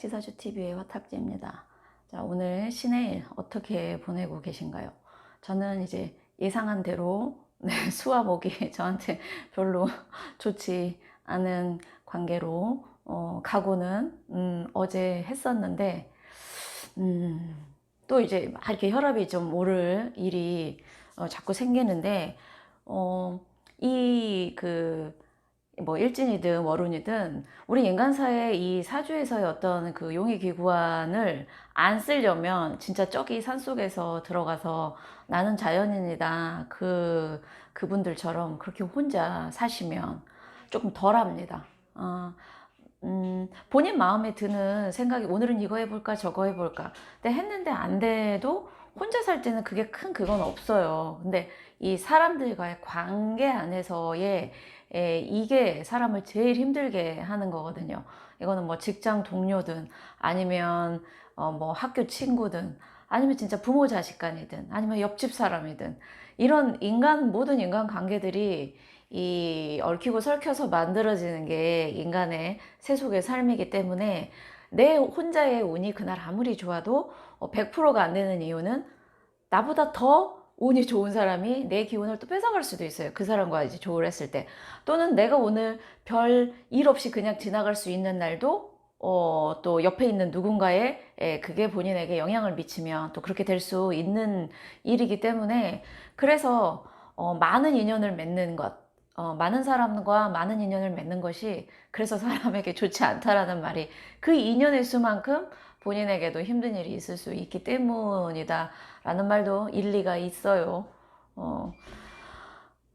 약지사주 TV의 화탁지입니다. 자, 오늘 신해일 어떻게 보내고 계신가요? 저는 이제 예상한 대로 네, 수화목이 저한테 별로 좋지 않은 관계로 어, 각오는 음, 어제 했었는데 음, 또 이제 막 이렇게 혈압이 좀 오를 일이 어, 자꾸 생기는데 어, 이그 뭐 일진이든 월운이든 우리 인간사의 이 사주에서의 어떤 그 용의 기구안을 안 쓰려면 진짜 저기 산속에서 들어가서 나는 자연인이다 그 그분들처럼 그렇게 혼자 사시면 조금 덜합니다. 어, 음, 본인 마음에 드는 생각이 오늘은 이거 해볼까 저거 해볼까 근데 했는데 안 돼도 혼자 살 때는 그게 큰 그건 없어요. 근데 이 사람들과의 관계 안에서의 에, 이게 사람을 제일 힘들게 하는 거거든요. 이거는 뭐 직장 동료든 아니면 어, 뭐 학교 친구든 아니면 진짜 부모 자식 간이든 아니면 옆집 사람이든 이런 인간 모든 인간 관계들이 이 얽히고 설켜서 만들어지는 게 인간의 세속의 삶이기 때문에 내 혼자의 운이 그날 아무리 좋아도 100%가 안 되는 이유는 나보다 더 운이 좋은 사람이 내 기운을 또 뺏어갈 수도 있어요. 그 사람과 이제 조를 했을 때. 또는 내가 오늘 별 일 없이 그냥 지나갈 수 있는 날도 어, 또 옆에 있는 누군가의 에, 그게 본인에게 영향을 미치면 또 그렇게 될 수 있는 일이기 때문에 그래서 어, 많은 인연을 맺는 것, 어, 많은 사람과 많은 인연을 맺는 것이 그래서 사람에게 좋지 않다라는 말이 그 인연의 수만큼 본인에게도 힘든 일이 있을 수 있기 때문이다. 라는 말도 일리가 있어요. 어,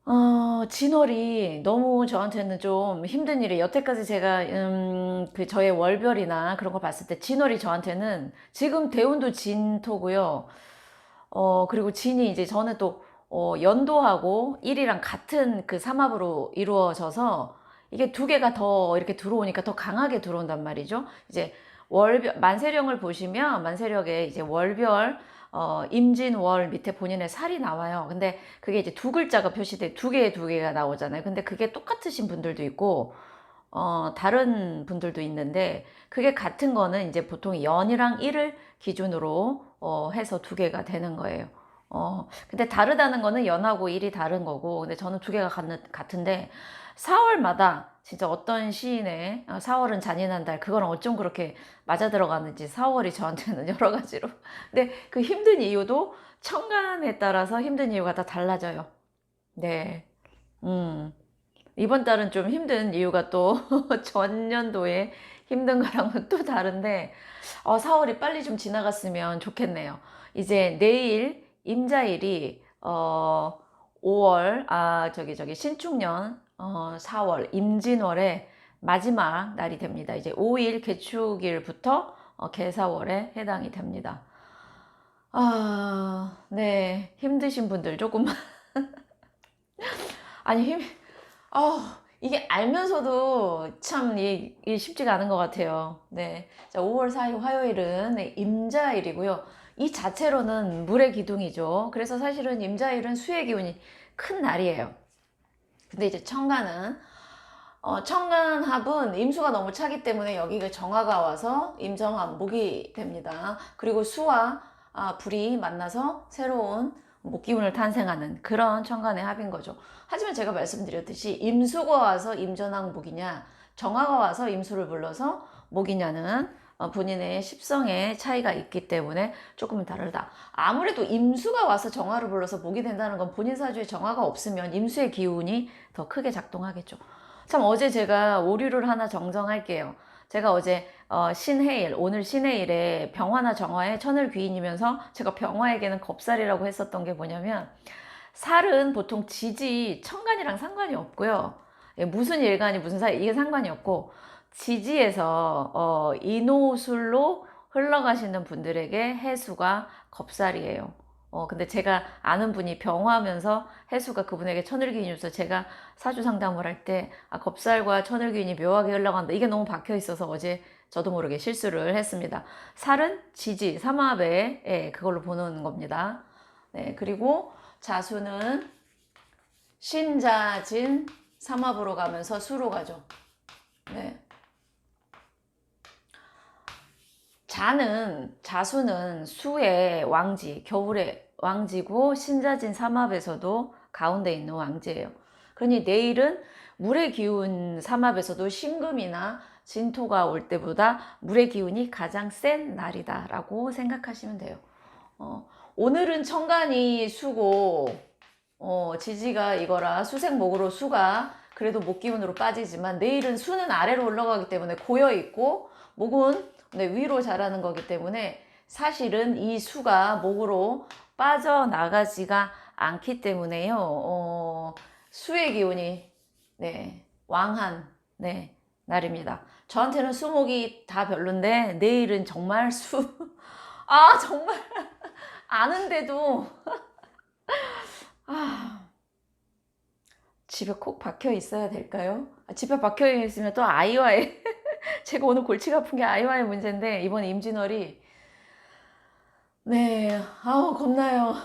어, 진월이 너무 저한테는 좀 힘든 일이 여태까지 제가 음, 그 저의 월별이나 그런 거 봤을 때 진월이 저한테는 지금 대운도 진토고요. 어, 그리고 진이 이제 저는 또 어, 연도하고 일이랑 같은 그 삼합으로 이루어져서 이게 두 개가 더 이렇게 들어오니까 더 강하게 들어온단 말이죠. 이제 월별 만세령을 보시면 만세력에 이제 월별 어, 임진월 밑에 본인의 살이 나와요. 근데 그게 이제 두 글자가 표시돼 두 개, 두 개가 나오잖아요. 근데 그게 똑같으신 분들도 있고, 어, 다른 분들도 있는데, 그게 같은 거는 이제 보통 연이랑 일을 기준으로 어, 해서 두 개가 되는 거예요. 어, 근데 다르다는 거는 연하고 일이 다른 거고, 근데 저는 두 개가 같은, 같은데, 4월마다 진짜 어떤 시인의 4월은 어, 잔인한 달 그거랑 어쩜 그렇게 맞아 들어가는지 4월이 저한테는 여러 가지로. 근데 그 힘든 이유도 천간에 따라서 힘든 이유가 다 달라져요. 네. 음. 이번 달은 좀 힘든 이유가 또 전년도에 힘든 거랑은 또 다른데 어, 4월이 빨리 좀 지나갔으면 좋겠네요. 이제 내일 임자일이 어 5월 아 저기 저기 신축년 어, 4월 임진월의 마지막 날이 됩니다. 이제 5일 개축일부터 어, 개사월에 해당이 됩니다. 아, 네. 힘드신 분들 조금만. 아니, 힘, 아, 이게 알면서도 참 이, 이 쉽지가 않은 것 같아요. 네. 자, 5월 4일 화요일은 네, 임자일이고요. 이 자체로는 물의 기둥이죠. 그래서 사실은 임자일은 수의 기운이 큰 날이에요. 근데 이제 청간은 어, 청간합은 임수가 너무 차기 때문에 여기가 정화가 와서 임정합 목이 됩니다. 그리고 수와 아, 불이 만나서 새로운 목기운을 탄생하는 그런 청간의 합인 거죠. 하지만 제가 말씀드렸듯이 임수가 와서 임전왕 목이냐 정화가 와서 임수를 불러서 목이냐는 어, 본인의 십성의 차이가 있기 때문에 조금은 다르다. 아무래도 임수가 와서 정화를 불러서 목이 된다는 건 본인 사주에 정화가 없으면 임수의 기운이 더 크게 작동하겠죠. 참 어제 제가 오류를 하나 정정할게요. 제가 어제 어, 신해일 오늘 신해일에 병화나 정화의 천을 귀인이면서 제가 병화에게는 겁살이라고 했었던 게 뭐냐면 살은 보통 지지 천간이랑 상관이 없고요. 예, 무슨 일간이 무슨 살 이게 상관이 없고 지지에서 어, 인호술로 흘러가시는 분들에게 해수가 겁살이에요. 어, 근데 제가 아는 분이 병화하면서 해수가 그분에게 천을기인이 서 제가 사주 상담을 할 때, 아, 겁살과 천을기인이 묘하게 흘러간다. 이게 너무 박혀 있어서 어제 저도 모르게 실수를 했습니다. 살은 지지, 삼합에, 예, 그걸로 보는 겁니다. 네, 그리고 자수는 신자진 삼합으로 가면서 수로 가죠. 자는 자수는 수의 왕지, 겨울의 왕지고 신자진 삼합에서도 가운데 있는 왕지예요. 그러니 내일은 물의 기운 삼합에서도 신금이나 진토가 올 때보다 물의 기운이 가장 센 날이다 라고 생각하시면 돼요. 어, 오늘은 천간이 수고 어, 지지가 이거라 수생목으로 수가 그래도 목 기운으로 빠지지만 내일은 수는 아래로 올라가기 때문에 고여 있고 목은 네, 위로 자라는 거기 때문에 사실은 이 수가 목으로 빠져나가지가 않기 때문에요. 어, 수의 기운이 네, 왕한 네, 날입니다. 저한테는 수목이 다 별론데 내일은 정말 수. 아 정말 아는데도 아 집에 콕 박혀 있어야 될까요? 아, 집에 박혀 있으면 또 아이와의 제가 오늘 골치가 아픈 게 아이와의 문제인데 이번 임진월이 네 아우 겁나요.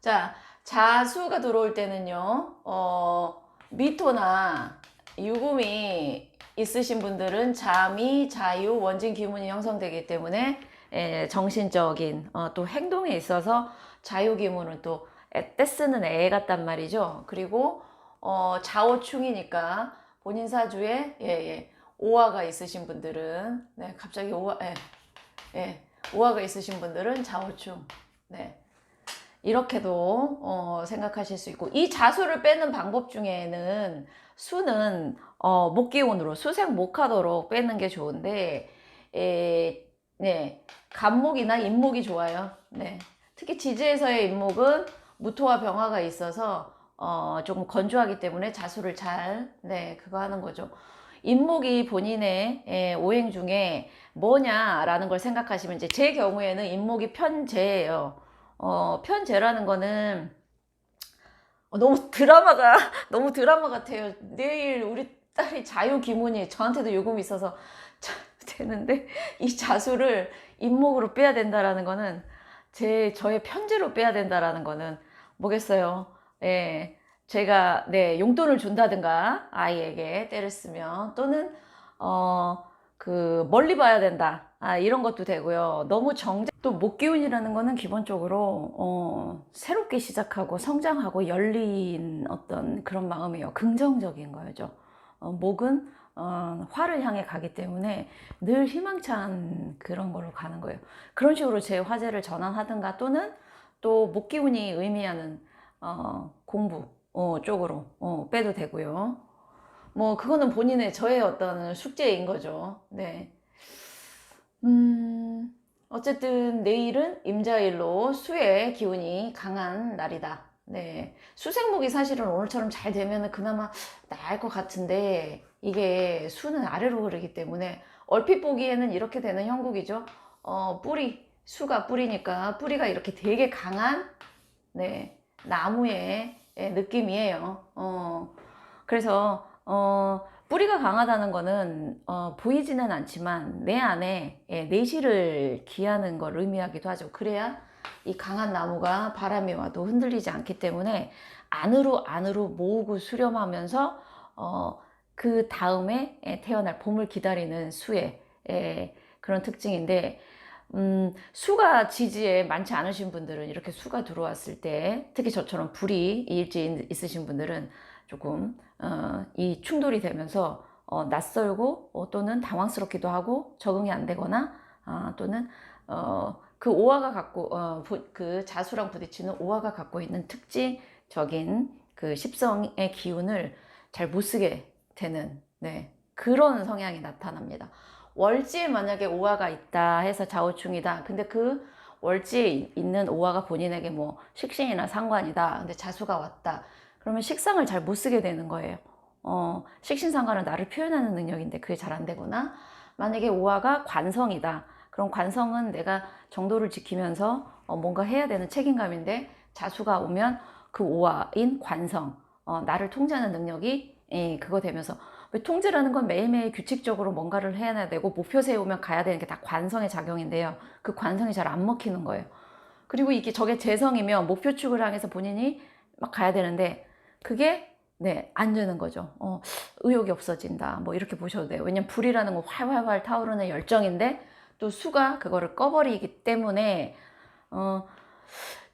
자 자수가 들어올 때는요 어 미토나 유금이 있으신 분들은 잠이 자유 원진 기문이 형성되기 때문에 에, 정신적인 어, 또 행동에 있어서 자유 기문은 또 애, 떼쓰는 애 같단 말이죠. 그리고 어, 좌오충이니까 본인 사주에 예, 예, 오화가 있으신 분들은 네, 갑자기 오화 예, 예, 오화가 있으신 분들은 좌오충 네. 이렇게도 어, 생각하실 수 있고 이 자수를 빼는 방법 중에는 수는 어, 목기운으로 수생 목하도록 빼는 게 좋은데 에, 네 간목이나 인목이 좋아요. 네 특히 지지에서의 인목은 무토와 병화가 있어서 어, 조금 건조하기 때문에 자수를 잘 네 그거 하는 거죠. 인목이 본인의 에, 오행 중에 뭐냐라는 걸 생각하시면 이제 제 경우에는 인목이 편재예요. 어, 편재라는 거는 어, 너무 드라마가 너무 드라마 같아요. 내일 우리 딸이 자유 기문이 저한테도 요금이 있어서 자, 되는데 이 자수를 인목으로 빼야 된다라는 거는 제 저의 편지로 빼야 된다라는 거는 뭐겠어요. 예. 제가 네 용돈을 준다든가 아이에게 때를 쓰면 또는 어 그 멀리 봐야 된다. 아 이런 것도 되고요. 너무 정제 또 목기운이라는 거는 기본적으로 어 새롭게 시작하고 성장하고 열린 어떤 그런 마음이에요. 긍정적인 거죠. 어, 목은 어, 화를 향해 가기 때문에 늘 희망찬 그런 걸로 가는 거예요. 그런 식으로 제 화제를 전환하든가 또는 또 목기운이 의미하는 어, 공부 어, 쪽으로 어, 빼도 되고요. 뭐 그거는 본인의 저의 어떤 숙제인 거죠. 네. 음, 어쨌든 내일은 임자일로 수의 기운이 강한 날이다. 네. 수생목이 사실은 오늘처럼 잘 되면 그나마 나을 것 같은데 이게 수는 아래로 흐르기 때문에 얼핏 보기에는 이렇게 되는 형국이죠. 어, 뿌리, 수가 뿌리니까 뿌리가 이렇게 되게 강한 네, 나무의 예, 느낌이에요. 어, 그래서 어, 뿌리가 강하다는 거는 어, 보이지는 않지만 내 안에 예, 내실을 기하는 걸 의미하기도 하죠. 그래야 이 강한 나무가 바람이 와도 흔들리지 않기 때문에 안으로 안으로 모으고 수렴하면서 어, 그 다음에 예, 태어날 봄을 기다리는 수의 예, 그런 특징인데 음, 수가 지지에 많지 않으신 분들은 이렇게 수가 들어왔을 때 특히 저처럼 불이 일지 있으신 분들은 조금 어, 이 충돌이 되면서 어, 낯설고 어, 또는 당황스럽기도 하고 적응이 안 되거나 아, 또는 어, 그 오화가 갖고 어, 부, 그 자수랑 부딪히는 오화가 갖고 있는 특징적인 그 십성의 기운을 잘 못 쓰게 되는 네, 그런 성향이 나타납니다. 월지에 만약에 오화가 있다 해서 좌우충이다. 근데 그 월지에 있는 오화가 본인에게 뭐 식신이나 상관이다. 근데 자수가 왔다. 그러면 식상을 잘 못 쓰게 되는 거예요. 어, 식신 상관은 나를 표현하는 능력인데 그게 잘 안 되거나 만약에 오화가 관성이다. 그럼 관성은 내가 정도를 지키면서 어, 뭔가 해야 되는 책임감인데 자수가 오면 그 오화인 관성, 어, 나를 통제하는 능력이 예, 그거 되면서 통제라는 건 매일매일 규칙적으로 뭔가를 해야 되고 목표 세우면 가야 되는 게 다 관성의 작용인데요. 그 관성이 잘 안 먹히는 거예요. 그리고 이게 저게 재성이면 목표축을 향해서 본인이 막 가야 되는데 그게 네, 안 되는 거죠. 어, 의욕이 없어진다. 뭐 이렇게 보셔도 돼요. 왜냐면 불이라는 건 활활활 타오르는 열정인데 또 수가 그거를 꺼버리기 때문에 어,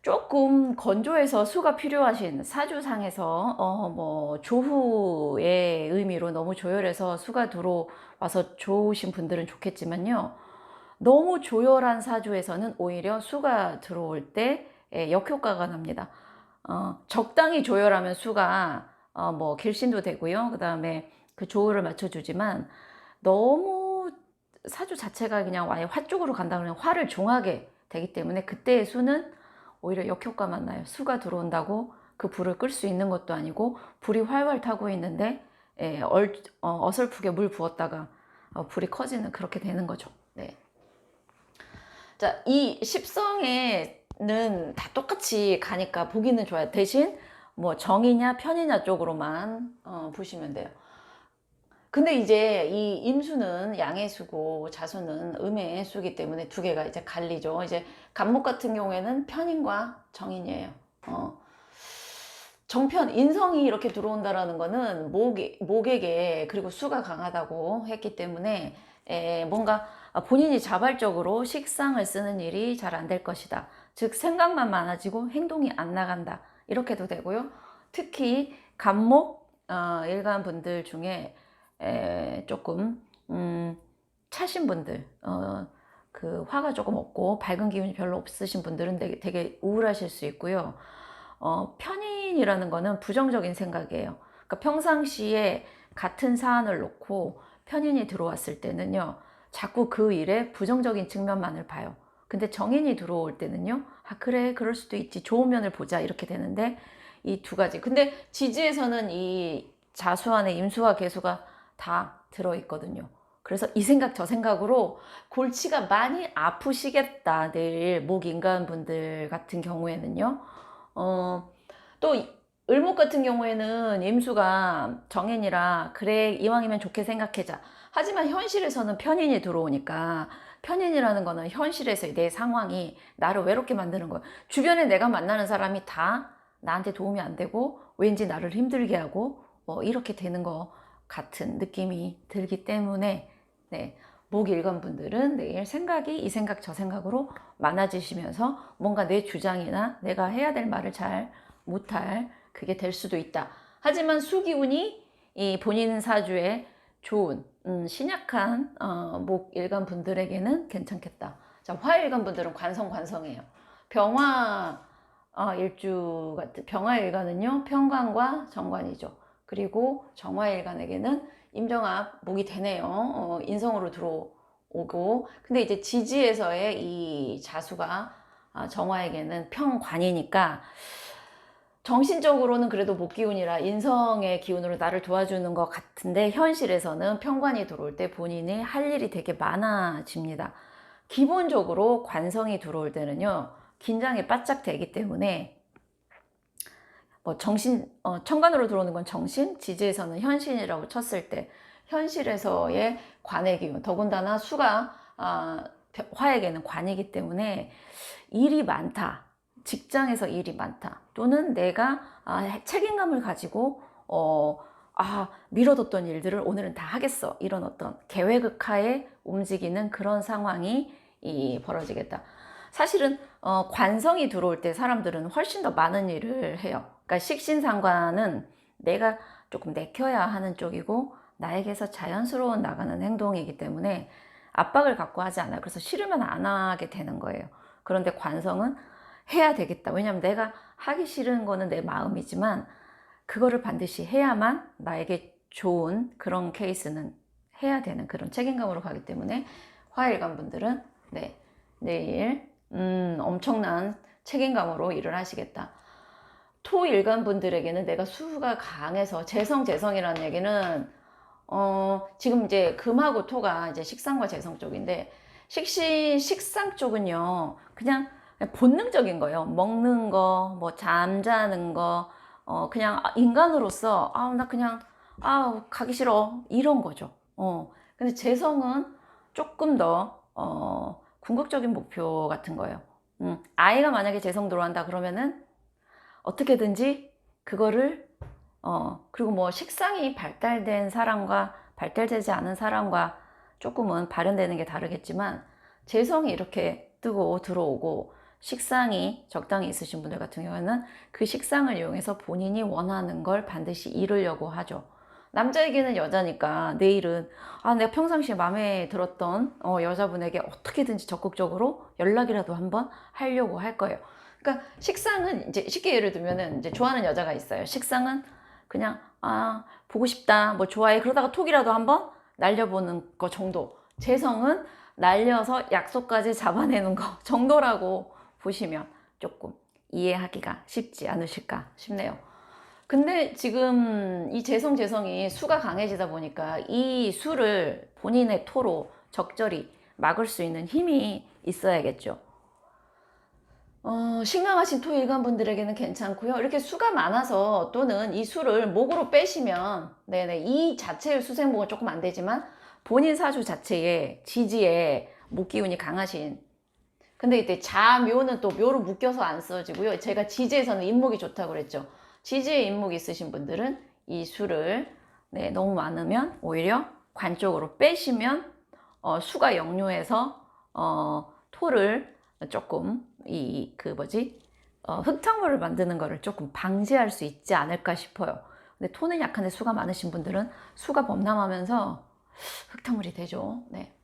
조금 건조해서 수가 필요하신 사주상에서 어, 뭐 조후의 의미로 너무 조열해서 수가 들어와서 좋으신 분들은 좋겠지만요. 너무 조열한 사주에서는 오히려 수가 들어올 때 예, 역효과가 납니다. 어, 적당히 조열하면 수가 어, 뭐 길신도 되고요. 그 다음에 그 조율을 맞춰주지만 너무 사주 자체가 그냥 아예 화 쪽으로 간다 그러면 화를 종하게 되기 때문에 그때의 수는 오히려 역효과만 나요. 수가 들어온다고 그 불을 끌 수 있는 것도 아니고 불이 활활 타고 있는데 예, 얼, 어, 설프게물 부었다가 어, 불이 커지는 그렇게 되는 거죠. 네. 자, 이 십성에는 다 똑같이 가니까 보기는 좋아요. 대신 뭐 정이냐 편이냐 쪽으로만 어, 보시면 돼요. 근데 이제 이 임수는 양의 수고 자수는 음의 수기 때문에 두 개가 이제 갈리죠. 이제 간목 같은 경우에는 편인과 정인이에요. 어. 정편, 인성이 이렇게 들어온다라는 거는 목, 목에게 그리고 수가 강하다고 했기 때문에 에, 뭔가 본인이 자발적으로 식상을 쓰는 일이 잘 안 될 것이다. 즉 생각만 많아지고 행동이 안 나간다. 이렇게도 되고요. 특히 간목 어, 일간 분들 중에 에, 조금 음, 차신 분들, 어, 그 화가 조금 없고 밝은 기운이 별로 없으신 분들은 되게, 되게 우울하실 수 있고요. 어, 편인이라는 거는 부정적인 생각이에요. 그러니까 평상시에 같은 사안을 놓고 편인이 들어왔을 때는요, 자꾸 그 일에 부정적인 측면만을 봐요. 근데 정인이 들어올 때는요, 아, 그래, 그럴 수도 있지. 좋은 면을 보자. 이렇게 되는데, 이 두 가지. 근데 지지에서는 이 자수 안에 임수와 개수가 다 들어있거든요. 그래서 이 생각 저 생각으로 골치가 많이 아프시겠다. 내일 목 인간 분들 같은 경우에는요. 어, 또 이- 을목 같은 경우에는 임수가 정인이라 그래 이왕이면 좋게 생각해자. 하지만 현실에서는 편인이 들어오니까 편인이라는 거는 현실에서의 내 상황이 나를 외롭게 만드는 거예요. 주변에 내가 만나는 사람이 다 나한테 도움이 안 되고 왠지 나를 힘들게 하고 뭐 이렇게 되는 거 같은 느낌이 들기 때문에 네, 목일관 분들은 내일 생각이 이 생각 저 생각으로 많아지시면서 뭔가 내 주장이나 내가 해야 될 말을 잘 못할 그게 될 수도 있다. 하지만 수기운이 이 본인 사주에 좋은 음, 신약한 어, 목일관 분들에게는 괜찮겠다. 자, 화일관 분들은 관성 관성이에요. 병화 어, 일주 같은 병화일관은요 평관과 정관이죠. 그리고 정화일관에게는 임정합 목이 되네요. 어, 인성으로 들어오고 근데 이제 지지에서의 이 자수가 아, 정화에게는 평관이니까 정신적으로는 그래도 목기운이라 인성의 기운으로 나를 도와주는 것 같은데 현실에서는 평관이 들어올 때 본인이 할 일이 되게 많아집니다. 기본적으로 관성이 들어올 때는요 긴장이 바짝 되기 때문에 뭐 정신 어, 천간으로 들어오는 건 정신, 지지에서는 현신이라고 쳤을 때 현실에서의 관의 기운, 더군다나 수가 아, 화에게는 관이기 때문에 일이 많다. 직장에서 일이 많다. 또는 내가 아, 책임감을 가지고 어, 아, 미뤄뒀던 일들을 오늘은 다 하겠어. 이런 어떤 계획 하에 움직이는 그런 상황이 이, 벌어지겠다. 사실은 어, 관성이 들어올 때 사람들은 훨씬 더 많은 일을 해요. 그러니까 식신상관은 내가 조금 내켜야 하는 쪽이고 나에게서 자연스러운 나가는 행동이기 때문에 압박을 갖고 하지 않아요. 그래서 싫으면 안 하게 되는 거예요. 그런데 관성은 해야 되겠다. 왜냐하면 내가 하기 싫은 거는 내 마음이지만 그거를 반드시 해야만 나에게 좋은 그런 케이스는 해야 되는 그런 책임감으로 가기 때문에 화일관 분들은 네 내일 음, 엄청난 책임감으로 일을 하시겠다. 토일간 분들에게는 내가 수가 강해서 재성 재성이라는 얘기는 어, 지금 이제 금하고 토가 이제 식상과 재성 쪽인데 식신 식상 쪽은요 그냥 본능적인 거예요. 먹는 거, 뭐 잠자는 거, 어, 그냥 인간으로서 아나 그냥 아 가기 싫어 이런 거죠. 어, 근데 재성은 조금 더 어, 궁극적인 목표 같은 거예요. 음, 아이가 만약에 재성 들어간다 그러면은 어떻게든지 그거를 어 그리고 뭐 식상이 발달된 사람과 발달되지 않은 사람과 조금은 발현되는 게 다르겠지만 재성이 이렇게 뜨고 들어오고 식상이 적당히 있으신 분들 같은 경우에는 그 식상을 이용해서 본인이 원하는 걸 반드시 이루려고 하죠. 남자에게는 여자니까 내일은 아 내가 평상시에 마음에 들었던 어, 여자분에게 어떻게든지 적극적으로 연락이라도 한번 하려고 할 거예요. 그러니까 식상은 이제 쉽게 예를 들면은 이제 좋아하는 여자가 있어요. 식상은 그냥 아 보고 싶다 뭐 좋아해 그러다가 톡이라도 한번 날려보는 거 정도. 재성은 날려서 약속까지 잡아내는 거 정도라고 보시면 조금 이해하기가 쉽지 않으실까 싶네요. 근데 지금 이 재성 재성이 수가 강해지다 보니까 이 수를 본인의 토로 적절히 막을 수 있는 힘이 있어야겠죠. 어, 신강하신 토일간 분들에게는 괜찮고요. 이렇게 수가 많아서 또는 이 수를 목으로 빼시면 네네 이 자체의 수생목은 조금 안 되지만 본인 사주 자체에 지지에 목 기운이 강하신 근데 이때 자묘는 또 묘로 묶여서 안 써지고요. 제가 지지에서는 인목이 좋다고 그랬죠. 지지에 인목이 있으신 분들은 이 수를 네, 너무 많으면 오히려 관 쪽으로 빼시면 어, 수가 역류해서 어, 토를 조금 이 그 뭐지 어, 흙탕물을 만드는 거를 조금 방지할 수 있지 않을까 싶어요. 근데 토는 약한데 수가 많으신 분들은 수가 범람하면서 흙탕물이 되죠. 네.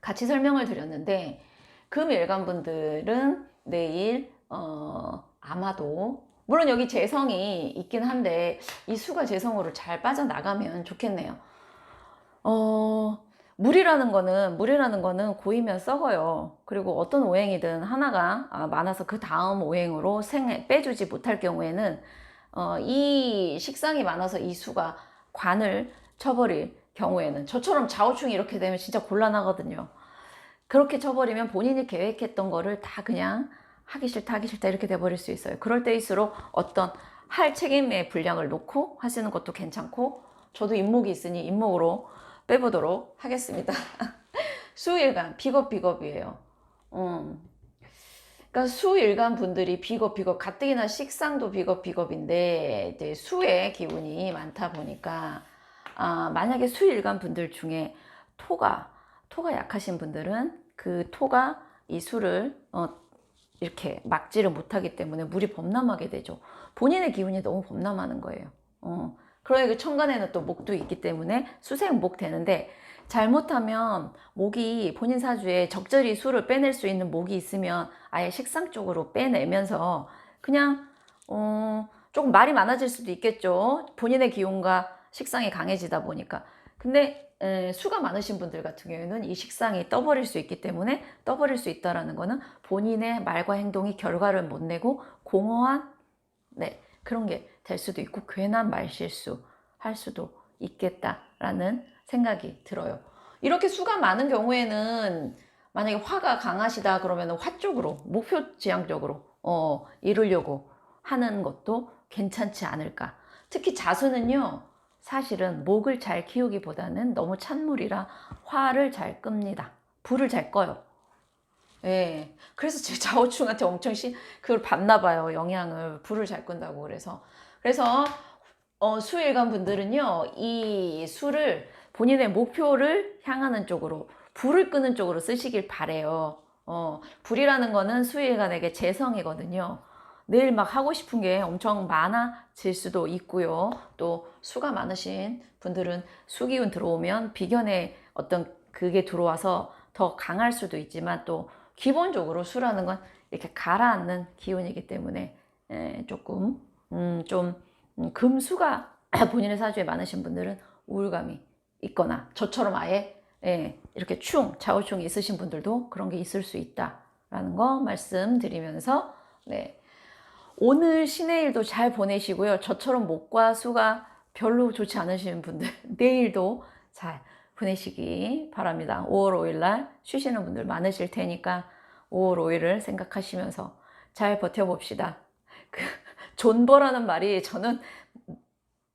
같이 설명을 드렸는데 금일간 분들은 내일 어, 아마도 물론 여기 재성이 있긴 한데 이 수가 재성으로 잘 빠져나가면 좋겠네요. 어, 물이라는 거는 물이라는 거는 고이면 썩어요. 그리고 어떤 오행이든 하나가 아, 많아서 그 다음 오행으로 생 빼주지 못할 경우에는 어, 이 식상이 많아서 이 수가 관을 쳐버릴 경우에는 저처럼 좌우충이 이렇게 되면 진짜 곤란하거든요. 그렇게 쳐버리면 본인이 계획했던 거를 다 그냥 하기 싫다 하기 싫다 이렇게 돼버릴 수 있어요. 그럴 때일수록 어떤 할 책임의 분량을 놓고 하시는 것도 괜찮고 저도 인목이 있으니 인목으로 빼보도록 하겠습니다. 수일간 비겁 비겁이에요. 음. 그러니까 수일간 분들이 비겁 비겁 가뜩이나 식상도 비겁 비겁인데 이제 수의 기운이 많다 보니까 아, 만약에 수일간 분들 중에 토가 토가 약하신 분들은 그 토가 이 수를 어, 이렇게 막지를 못하기 때문에 물이 범람하게 되죠. 본인의 기운이 너무 범람하는 거예요. 어. 그러니까 천간에는 또 목도 있기 때문에 수생목 되는데 잘못하면 목이 본인 사주에 적절히 수를 빼낼 수 있는 목이 있으면 아예 식상 쪽으로 빼내면서 그냥 어, 조금 말이 많아질 수도 있겠죠. 본인의 기운과 식상이 강해지다 보니까. 근데 에, 수가 많으신 분들 같은 경우에는 이 식상이 떠버릴 수 있기 때문에 떠버릴 수 있다라는 거는 본인의 말과 행동이 결과를 못 내고 공허한 네, 그런 게될 수도 있고 괜한 말실수 할 수도 있겠다라는 생각이 들어요. 이렇게 수가 많은 경우에는 만약에 화가 강하시다 그러면 화 쪽으로 목표 지향적으로 어, 이루려고 하는 것도 괜찮지 않을까. 특히 자수는요. 사실은 목을 잘 키우기보다는 너무 찬물이라 화를 잘 끕니다. 불을 잘 꺼요. 예. 그래서 제 좌우충한테 엄청 시, 그걸 받나 봐요. 영향을. 불을 잘 끈다고. 그래서. 그래서, 어, 수일간 분들은요, 이 수를 본인의 목표를 향하는 쪽으로, 불을 끄는 쪽으로 쓰시길 바래요. 어, 불이라는 거는 수일간에게 재성이거든요. 내일 막 하고 싶은 게 엄청 많아질 수도 있고요. 또 수가 많으신 분들은 수기운 들어오면 비견의 어떤 그게 들어와서 더 강할 수도 있지만 또 기본적으로 수라는 건 이렇게 가라앉는 기운이기 때문에 에, 조금 음, 좀 음, 금수가 본인의 사주에 많으신 분들은 우울감이 있거나 저처럼 아예 예, 이렇게 충, 좌우충이 있으신 분들도 그런 게 있을 수 있다라는 거 말씀드리면서 네. 오늘 신의 일도 잘 보내시고요. 저처럼 목과 수가 별로 좋지 않으신 분들 내일도 잘 보내시기 바랍니다. 5월 5일 날 쉬시는 분들 많으실 테니까 5월 5일을 생각하시면서 잘 버텨봅시다. 그 존버라는 말이 저는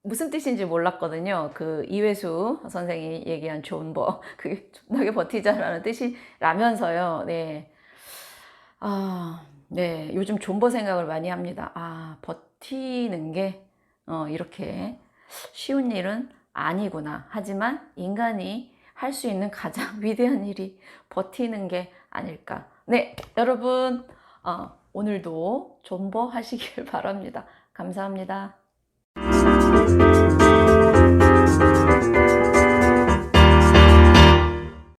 무슨 뜻인지 몰랐거든요. 그 이회수 선생이 얘기한 존버 그게 존나게 버티자라는 뜻이라면서요. 네. 아, 네. 요즘 존버 생각을 많이 합니다. 아, 버티는 게 어, 이렇게 쉬운 일은 아니구나. 하지만 인간이 할 수 있는 가장 위대한 일이 버티는 게 아닐까. 네, 여러분, 어, 오늘도 존버 하시길 바랍니다. 감사합니다.